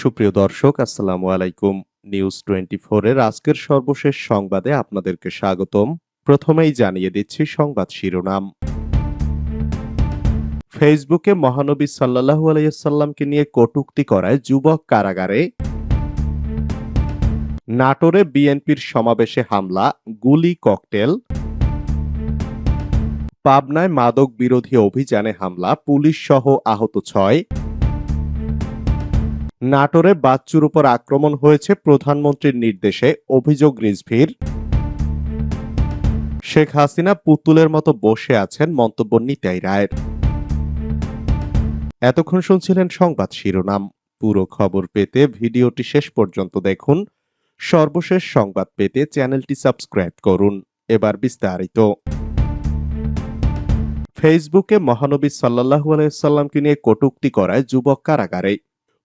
সুপ্রিয় দর্শক, আসসালামু আলাইকুম। নিউজ টোয়েন্টি এর আজকের সর্বশেষ সংবাদে আপনাদেরকে স্বাগতম। প্রথমেই জানিয়ে দিচ্ছি সংবাদ শিরোনাম। ফেসবুকে মহানবী সাল্লাল্লাহু আলাইসাল্লামকে নিয়ে কটূক্তি করায় যুবক কারাগারে। নাটোরে বিএনপির সমাবেশে হামলা, গুলি, ককটেল। পাবনায় মাদক বিরোধী অভিযানে হামলা পুলিশ সহ আহত ছয়। নাটোরে বাচ্চুর উপর আক্রমণ হয়েছে প্রধানমন্ত্রীর নির্দেশে, অভিযোগ রিজভির শেখ হাসিনা পুতুলের মতো বসে আছেন মন্তব্য নিতাই রায়ের। এতক্ষণ শুনছিলেন সংবাদ শিরোনাম। পুরো খবর পেতে ভিডিওটি শেষ পর্যন্ত দেখুন। সর্বশেষ সংবাদ পেতে চ্যানেলটি সাবস্ক্রাইব করুন। এবার বিস্তারিত। ফেসবুকে মহানবী সাল্লাহু আলাইসাল্লামকে নিয়ে কটুক্তি করায় যুবক কারাগারে।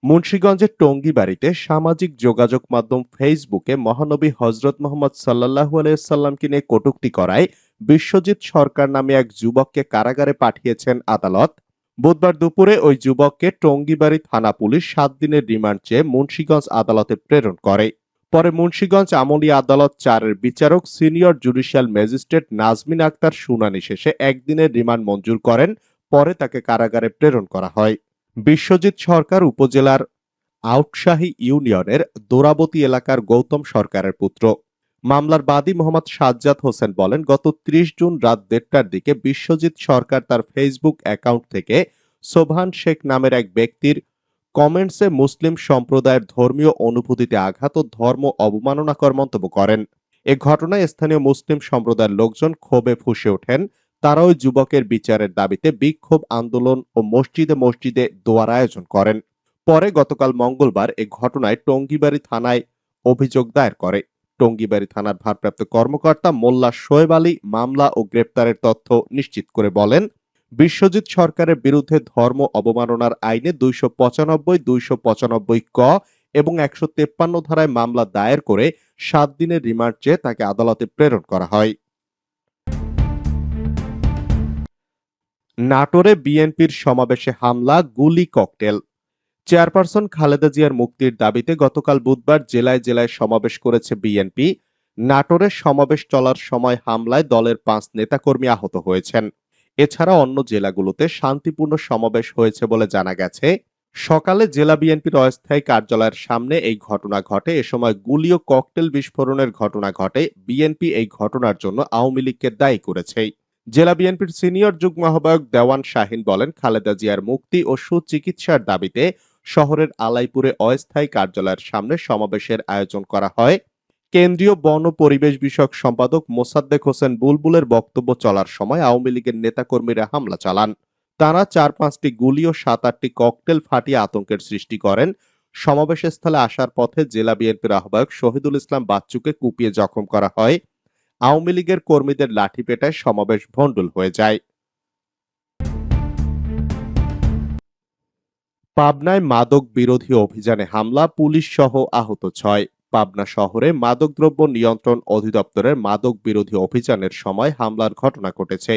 মুন্সীগঞ্জের টঙ্গীবাড়িতে সামাজিক যোগাযোগ মাধ্যম ফেসবুকে মহানবী হজরত মোহাম্মদ সাল্লাহু আলাইসাল্লামকে নিয়ে কটূক্তি করায় বিশ্বজিৎ সরকার নামে এক যুবককে কারাগারে পাঠিয়েছেন আদালত। বুধবার দুপুরে ওই যুবককে টঙ্গিবাড়ি থানা পুলিশ সাত দিনের রিমান্ড চেয়ে মুন্সীগঞ্জ আদালতে প্রেরণ করে। পরে মুন্সীগঞ্জ আমলি আদালত চারের বিচারক senior judicial magistrate Nazmin Akter শুনানি শেষে একদিনের রিমান্ড মঞ্জুর করেন, পরে তাকে কারাগারে প্রেরণ করা হয়। বিশ্বজিৎ সরকার উপজেলার আউটশাহী ইউনিয়নের দোরাবতী এলাকার গৌতম সরকারের পুত্র। মামলার বাদী মোহাম্মদ সাজ্জাদ হোসেন বলেন, গত ত্রিশ জুন রাত দেড়টার দিকে বিশ্বজিৎ সরকার তার ফেসবুক অ্যাকাউন্ট থেকে সোভান শেখ নামের এক ব্যক্তির কমেন্টসে মুসলিম সম্প্রদায়ের ধর্মীয় অনুভূতিতে আঘাত ও ধর্ম অবমাননাকর মন্তব্য করেন। এ ঘটনায় স্থানীয় মুসলিম সম্প্রদায়ের লোকজন ক্ষোভে ফুসে ওঠেন। তারা ওই যুবকের বিচারের দাবিতে বিক্ষোভ, আন্দোলন ও মসজিদে মসজিদে দোয়ার আয়োজন করেন। পরে গতকাল মঙ্গলবার এ ঘটনায় টঙ্গিবাড়ি থানায় অভিযোগ দায়ের করে। টঙ্গিবাড়ি থানার ভারপ্রাপ্ত কর্মকর্তা মোল্লা শোয়েব আলী মামলা ও গ্রেপ্তারের তথ্য নিশ্চিত করে বলেন, বিশ্বজিৎ সরকারের বিরুদ্ধে ধর্ম অবমাননার আইনে দুইশো পঁচানব্বই দুইশো পঁচানব্বই ক এবং একশো তেপ্পান্ন ধারায় মামলা দায়ের করে সাত দিনের রিমান্ড চেয়ে তাকে আদালতে প্রেরণ করা হয়। নাটোরে বিএনপির সমাবেশে হামলা, গুলি, ককটেল। চেয়ারপারসন খালেদা জিয়ার মুক্তির দাবিতে গতকাল বুধবার জেলায় জেলায় সমাবেশ করেছে বিএনপি। নাটোরে সমাবেশ চলার সময় হামলায় দলের পাঁচ নেতাকর্মী আহত হয়েছেন। এছাড়া অন্য জেলাগুলোতে শান্তিপূর্ণ সমাবেশ হয়েছে বলে জানা গেছে। সকালে জেলা বিএনপির অস্থায়ী কার্যালয়ের সামনে এই ঘটনা ঘটে। এ সময় গুলি ও ককটেল বিস্ফোরণের ঘটনা ঘটে। বিএনপি এই ঘটনার জন্য আওয়ামী লীগকে দায়ী করেছে। জেলা বিএনপির সিনিয়র যুগ্ম আহ্বায়ক দেওয়ান শাহিন বলেন, খালেদা জিয়ার মুক্তি ও সুচিকিৎসার দাবিতে শহরের আলাইপুরে অস্থায়ী কার্যালয়ের সামনে সমাবেশের আয়োজন করা হয়। কেন্দ্রীয় বন পরিবেশ বিষয়ক সম্পাদক মোসাদ্দেক হোসেন বুলবুলের বক্তব্য চলার সময় আওয়ামী লীগের নেতাকর্মীরা হামলা চালান। তারা চার পাঁচটি গুলি ও সাত আটটি ককটেল ফাটিয়ে আতঙ্কের সৃষ্টি করেন। সমাবেশস্থলে আসার পথে জেলা বিএনপির আহ্বায়ক শহীদুল ইসলাম বাচ্চুকে কুপিয়ে জখম করা হয়। আওয়ামী লীগের কর্মীদের লাঠি পেটায় সমাবেশ ভণ্ডুল হয়ে যায়। পাবনায় মাদক বিরোধী অভিযানে হামলা, পুলিশ সহ আহত ছয়। পাবনা শহরে মাদকদ্রব্য নিয়ন্ত্রণ অধিদপ্তরের মাদক বিরোধী অভিযানের সময় হামলার ঘটনা ঘটেছে।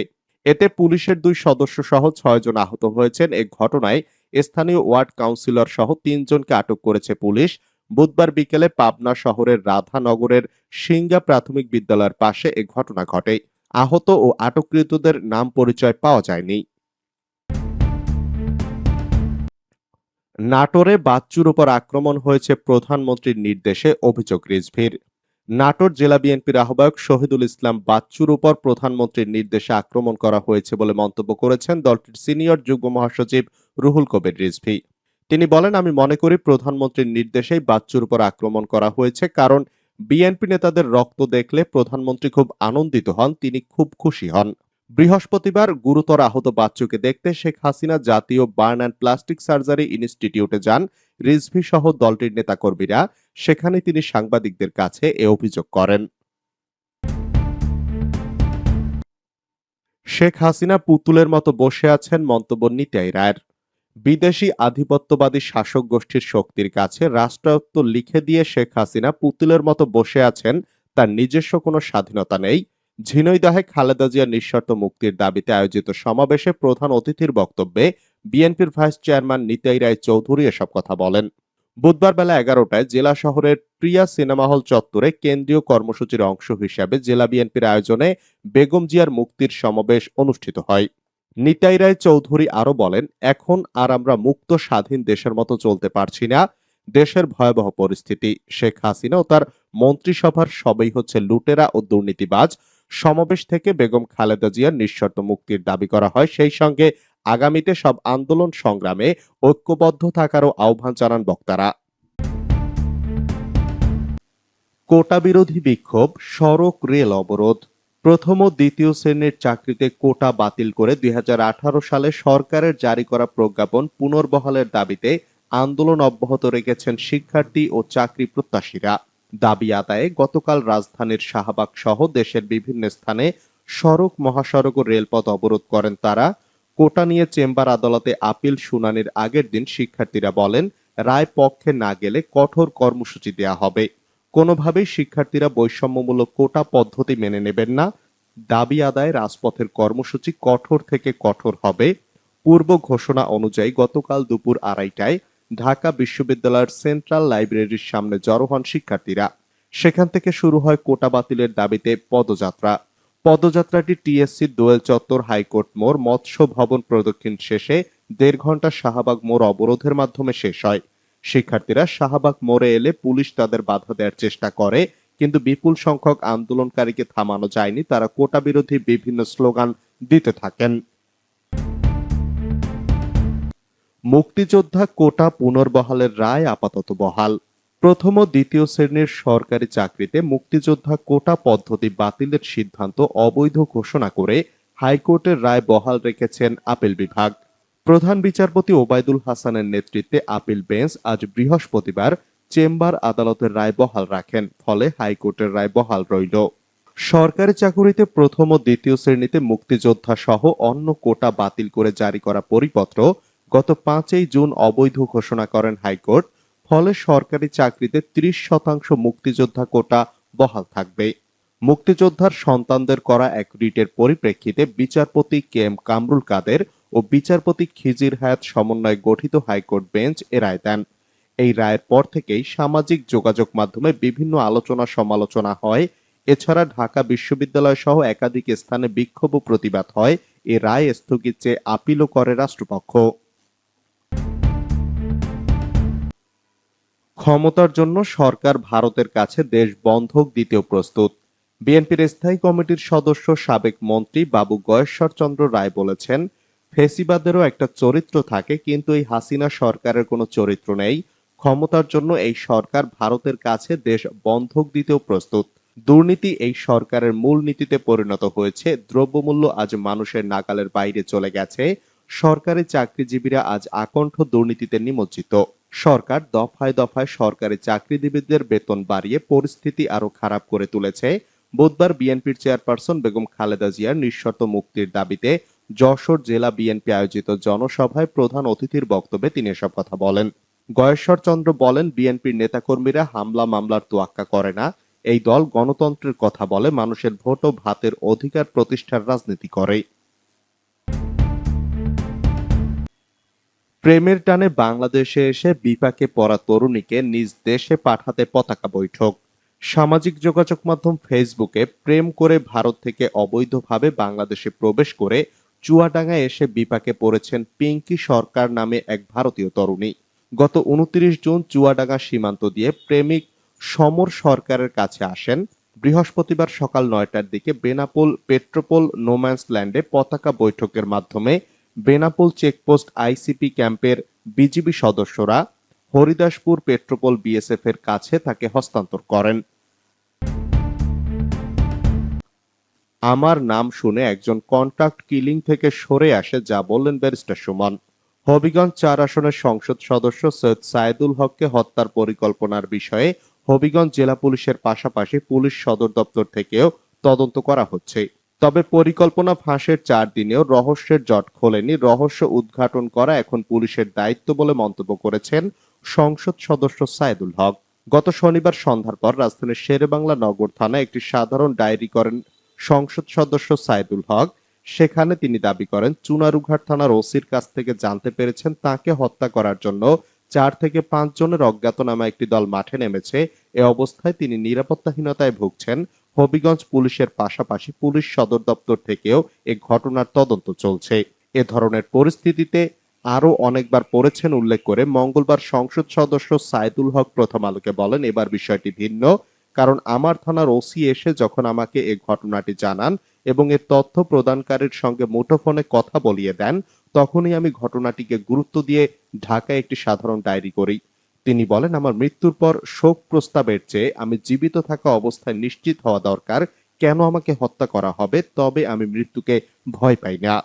এতে পুলিশের দুই সদস্য সহ ছয়জন আহত হয়েছেন। এ ঘটনায় স্থানীয় ওয়ার্ড কাউন্সিলর সহ তিনজনকে আটক করেছে পুলিশ। বুধবার বিকেলে পাবনা শহরের রাধানগরের সিঙ্গা প্রাথমিক বিদ্যালয়ের পাশে এ ঘটনা ঘটে। আহত ও আটককৃতদের নাম পরিচয় পাওয়া যায়নি। নাটোরে বাচ্চুর উপর আক্রমণ হয়েছে প্রধানমন্ত্রীর নির্দেশে, অভিযোগ রিজভির। নাটোর জেলা বিএনপির আহ্বায়ক শহীদুল ইসলাম বাচ্চুর উপর প্রধানমন্ত্রীর নির্দেশে আক্রমণ করা হয়েছে বলে মন্তব্য করেছেন দলটির সিনিয়র যুগ্ম মহাসচিব রুহুল কবির রিজভি। তিনি বলেন, আমি মনে করি প্রধানমন্ত্রীর নির্দেশেই বাচ্চুর উপর আক্রমণ করা হয়েছে, কারণ বিএনপি নেতাদের রক্ত দেখলে প্রধানমন্ত্রী খুব আনন্দিত হন, তিনি খুব খুশি হন। বৃহস্পতিবার গুরুতর আহত বাচ্চুকে দেখতে শেখ হাসিনা জাতীয় বার্ন অ্যান্ড প্লাস্টিক সার্জারি ইনস্টিটিউটে যান। রিজভি সহ দলটির নেতাকর্মীরা সেখানে তিনি সাংবাদিকদের কাছে এ অভিযোগ করেন। শেখ হাসিনা পুতুলের মতো বসে আছেন মন্তব্য নিতাই রায়ের। বিদেশি আধিপত্যবাদী শাসক গোষ্ঠীর শক্তির কাছে রাষ্ট্রায়ত্ত লিখে দিয়ে শেখ হাসিনা পুতুলের মতো বসে আছেন, তার নিজস্ব কোনো স্বাধীনতা নেই। ঝিনৈদহে খালেদা জিয়ার নিঃশর্ত মুক্তির দাবিতে আয়োজিত সমাবেশে প্রধান অতিথির বক্তব্যে বিএনপির ভাইস চেয়ারম্যান নিতাই রায় চৌধুরী এসব কথা বলেন। বুধবার বেলা এগারোটায় জেলা শহরের প্রিয়া সিনেমা হল চত্বরে কেন্দ্রীয় কর্মসূচির অংশ হিসাবে জেলা বিএনপির আয়োজনে বেগম জিয়ার মুক্তির সমাবেশ অনুষ্ঠিত হয়। নিতাই রায় চৌধুরী আরও বলেন, এখন আর আমরা মুক্ত স্বাধীন দেশের মতো চলতে পারছি না। দেশের ভয়াবহ পরিস্থিতি, শেখ হাসিনা ও তার মন্ত্রিসভার সবই হচ্ছে লুটেরা ও দুর্নীতিবাজ। সমাবেশ থেকে বেগম খালেদা জিয়ার নিঃশর্ত মুক্তির দাবি করা হয়। সেই সঙ্গে আগামীতে সব আন্দোলন সংগ্রামে ঐক্যবদ্ধ থাকারও আহ্বান জানান বক্তারা। কোটা বিরোধী বিক্ষোভ, সড়ক রেল অবরোধ। প্রথম ও দ্বিতীয় শ্রেণির চাকরিতে কোটা বাতিল করে দুই হাজার আঠারো সালে সরকারের জারি করা প্রজ্ঞাপন পুনর্বহালের দাবিতে আন্দোলন অব্যাহত রেখেছেন শিক্ষার্থী ও চাকরি প্রত্যাশীরা। দাবি আদায়ে গতকাল রাজধানীর শাহবাগ সহ দেশের বিভিন্ন স্থানে সড়ক মহাসড়ক ও রেলপথ অবরোধ করেন তারা। কোটা নিয়ে চেম্বার আদালতে আপিল শুনানির আগের দিন শিক্ষার্থীরা বলেন, রায় পক্ষে না গেলে কঠোর কর্মসূচি দেয়া হবে। কোনোভাবেই শিক্ষার্থীরা বৈষম্যমূলক কোটা পদ্ধতি মেনে নেবেন না। দাবি আদায় রাজপথের কর্মসূচি কঠোর থেকে কঠোর হবে। পূর্ব ঘোষণা অনুযায়ী গতকাল দুপুর আড়াইটায় ঢাকা বিশ্ববিদ্যালয়ের সেন্ট্রাল লাইব্রেরির সামনে জড়ো হন শিক্ষার্থীরা। সেখান থেকে শুরু হয় কোটা বাতিলের দাবিতে পদযাত্রা। পদযাত্রাটি টিএসসি দোয়েল চত্বর হাইকোর্ট মোড় মৎস্য ভবন প্রদক্ষিণ শেষে দেড় ঘণ্টা শাহবাগ মোড় অবরোধের মাধ্যমে শেষ হয়। শিক্ষার্থীরা শাহবাগ মোড়ে এলে পুলিশ তাদের বাধা দেওয়ার চেষ্টা করে, কিন্তু বিপুল সংখ্যক আন্দোলনকারীকে থামানো যায়নি। তারা কোটা বিরোধী বিভিন্ন স্লোগান দিতে থাকেন। মুক্তিযোদ্ধা কোটা পুনর্বহালের রায় আপাতত বহাল। প্রথম ও দ্বিতীয় শ্রেণির সরকারি চাকরিতে মুক্তিযোদ্ধা কোটা পদ্ধতি বাতিলের সিদ্ধান্ত অবৈধ ঘোষণা করে হাইকোর্টের রায় বহাল রেখেছেন আপিল বিভাগ। প্রধান বিচারপতি ওবায়দুল হাসানের নেতৃত্বে আপিল বেঞ্চ আজ বৃহস্পতিবার চেম্বার আদালতের রায় বহাল রাখেন, ফলে হাইকোর্টের রায় বহাল রইল। সরকারি চাকুরিতে প্রথম ও দ্বিতীয় শ্রেণীতে মুক্তিযোদ্ধা সহ অন্য কোটা বাতিল করে জারি করা পরিপত্র গত পাঁচই জুন অবৈধ ঘোষণা করেন হাইকোর্ট, ফলে সরকারি চাকরিতে ত্রিশ শতাংশ মুক্তিযোদ্ধা কোটা বহাল থাকবে। মুক্তিযোদ্ধার সন্তানদের করা এক রিটের পরিপ্রেক্ষিতে বিচারপতি কে এম কামরুল কাদের ও বিচারপতি খিজির হায়াত সমন্বয়ে গঠিত হাইকোর্ট বেঞ্চ এ রায় দেন। এই রায়ের পর থেকেই সামাজিক যোগাযোগ মাধ্যমে বিভিন্ন আলোচনা সমালোচনা হয়। এছাড়া ঢাকা বিশ্ববিদ্যালয় সহ একাধিক স্থানে বিক্ষোভ ও প্রতিবাদ হয়। এ রায় স্থগিত চেয়ে আপিলও করে রাষ্ট্রপক্ষ। ক্ষমতার জন্য সরকার ভারতের কাছে দেশ বন্ধক দিতেও প্রস্তুত। বিএনপির স্থায়ী কমিটির সদস্য সাবেক মন্ত্রী বাবু গয়েশ্বর চন্দ্র রায় বলেছেন ফেসিবাদেরও একটা চরিত্র থাকে, কিন্তু এই হাসিনা সরকারের কোনো চরিত্র নেই। ক্ষমতার জন্য এই সরকার ভারতের কাছে দেশ বন্ধক দিতেও প্রস্তুত। দুর্নীতি এই সরকারের মূল নীতিতে পরিণত হয়েছে। দ্রব্যমূল্য আজ মানুষের নাগালের বাইরে চলে গেছে। সরকারি চাকরিজীবীরা আজ আকণ্ঠ দুর্নীতিতে নিমজ্জিত। সরকার দফায় দফায় সরকারি চাকরিজীবীদের বেতন বাড়িয়ে পরিস্থিতি আরও খারাপ করে তুলেছে। বুধবার বিএনপির চেয়ারপারসন বেগম খালেদা জিয়ার নিঃশর্ত মুক্তির দাবিতে যশোর জেলা বিএনপি আয়োজিত জনসভায় প্রধান অতিথির বক্তব্যে তিনি এসব কথা বলেন। গয়েশ্বর চন্দ্র বলেন, বিএনপির নেতাকর্মীরা হামলা মামলার তোয়াক্কা করে না। এই দল গণতন্ত্রের কথা বলে, মানুষের ভোট ও ভাতের অধিকার প্রতিষ্ঠার রাজনীতি করে। প্রেমের টানে বাংলাদেশে এসে বিপাকে পড়া তরুণীকে নিজ দেশে পাঠাতে পতাকা বৈঠক। সামাজিক যোগাযোগ মাধ্যম ফেসবুকে প্রেম করে ভারত থেকে অবৈধভাবে বাংলাদেশে প্রবেশ করে চুয়াডাঙ্গায় এসে বিপাকে পড়েছেন পিঙ্কি সরকার নামে এক ভারতীয় তরুণী। গত উনত্রিশ জুন চুয়াডাঙ্গা সীমান্ত দিয়ে প্রেমিক সমর সরকারের কাছে আসেন। বৃহস্পতিবার সকাল নয়টার দিকে বেনাপোল পেট্রোপোল নোম্যান্স ল্যান্ডে পতাকা বৈঠকের মাধ্যমে বেনাপোল চেকপোস্ট আইসিপি ক্যাম্পের বিজিবি সদস্যরা হরিদাসপুর পেট্রোপোল বিএসএফ এর কাছে তাকে হস্তান্তর করেন। আমার নাম শুনে একজন কন্ট্রাক্ট কিলিং থেকে সরে আসে, যা বললেন ব্যারিস্টার সুমন। হবিগঞ্জ চার আসনের সংসদ সদস্য সৈয়দ সায়েদুল হককে হত্যার পরিকল্পনার বিষয়ে হবিগঞ্জ জেলা পুলিশের পাশাপাশি পুলিশ সদর দপ্তর থেকেও তদন্ত করা হচ্ছে। তবে পরিকল্পনা ফাঁসের চার দিনেও রহস্যের জট খোলেনি। রহস্য উদ্ঘাটন করা এখন পুলিশের দায়িত্ব বলে মন্তব্য করেছেন সংসদ সদস্য সায়েদুল হক। গত শনিবার সন্ধ্যার পর রাজধানীর শেরেবাংলা নগর থানায় একটি সাধারণ ডায়েরি করেন সংসদ সদস্য সাইদুল হক। সেখানে তিনি দাবি করেন, চুনারুঘাট থানার ওসির কাছ থেকে জানতে পেরেছেন তাকে হত্যা করার জন্য চার থেকে পাঁচ জনের অজ্ঞাতনামা একটি দল মাঠে নেমেছে। এ অবস্থায় তিনি নিরাপত্তাহীনতায় ভুগছেন। হবিগঞ্জ পুলিশের পাশাপাশি পুলিশ সদর দপ্তর থেকেও এ ঘটনার তদন্ত চলছে। এ ধরনের পরিস্থিতিতে আরও অনেকবার পড়েছেন উল্লেখ করে মঙ্গলবার সংসদ সদস্য সাইদুল হক প্রথম আলোকে বলেন, এবার বিষয়টি ভিন্ন। কারণ আমার থানার ওসি এসে যখন আমাকে এ ঘটনাটি জানান এবং এর তথ্য প্রদানকারীর সঙ্গে মুঠোফোনে কথা বলিয়ে দেন, তখনই আমি ঘটনাটিকে গুরুত্ব দিয়ে ঢাকায় একটি সাধারণ ডায়েরি করি। তিনি বলেন, আমার মৃত্যুর পর শোক প্রস্তাবের চেয়ে আমি জীবিত থাকা অবস্থায় নিশ্চিত হওয়া দরকার। কেন আমাকে হত্যা করা হবে? তবে আমি মৃত্যুকে ভয় পাই না।